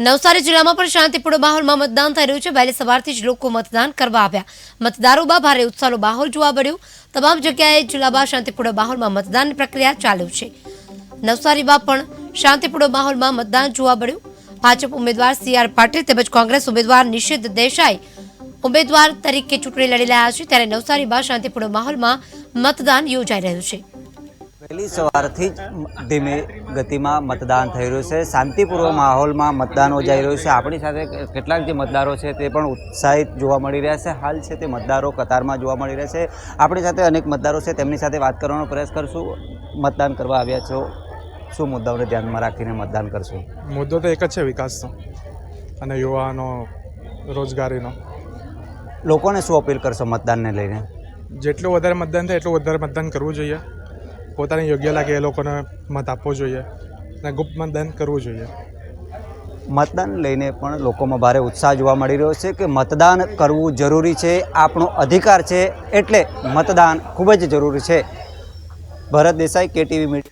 નવસારી જિલ્લામાં પણ શાંતિપૂર્ણ માહોલમાં મતદાન થઈ રહ્યું છે. વહેલી સવારથી જ લોકો મતદાન કરવા આવ્યા. મતદારોમાં ભારે ઉત્સાહનો માહોલ જોવા મળ્યો. તમામ જગ્યાએ જિલ્લામાં શાંતિપૂર્ણ માહોલમાં મતદાનની પ્રક્રિયા ચાલુ છે. નવસારીમાં પણ શાંતિપૂર્ણ માહોલમાં મતદાન જોવા મળ્યું. ભાજપ ઉમેદવાર સી આર પાટીલ તેમજ કોંગ્રેસ ઉમેદવાર નિષિદ્ધ દેસાઈ ઉમેદવાર તરીકે ચૂંટણી લડી રહ્યા છે. ત્યારે નવસારીમાં શાંતિપૂર્ણ માહોલમાં મતદાન યોજાઈ રહ્યું છે. વહેલી સવારથી જ ધીમે ગતિમાં મતદાન થઈ રહ્યું છે. શાંતિપૂર્વક માહોલમાં મતદાન યોજાઈ રહ્યું છે. આપણી સાથે કેટલાક જે મતદારો છે તે પણ ઉત્સાહિત જોવા મળી રહ્યા છે. હાલ છે તે મતદારો કતારમાં જોવા મળી રહ્યા છે. આપણી સાથે અનેક મતદારો છે. તેમની સાથે વાત કરવાનો પ્રયાસ કરશું. મતદાન કરવા આવ્યા છો. શું મુદ્દાઓને ધ્યાનમાં રાખીને મતદાન કરશું? મુદ્દો તો એક જ છે વિકાસનો અને યુવાનો રોજગારીનો. લોકોને શું અપીલ કરશો મતદાનને લઈને? જેટલું વધારે મતદાન થાય એટલું વધારે મતદાન કરવું જોઈએ. પોતાને યોગ્ય લાગે એ લોકોને મત આપવો જોઈએ અને ગુપ્ત મતદાન કરવું જોઈએ. મતદાન લઈને પણ લોકોમાં ભારે ઉત્સાહ જોવા મળી રહ્યો છે કે મતદાન કરવું જરૂરી છે, આપણો અધિકાર છે, એટલે મતદાન ખૂબ જ જરૂરી છે. Bharat Desai, KTV media.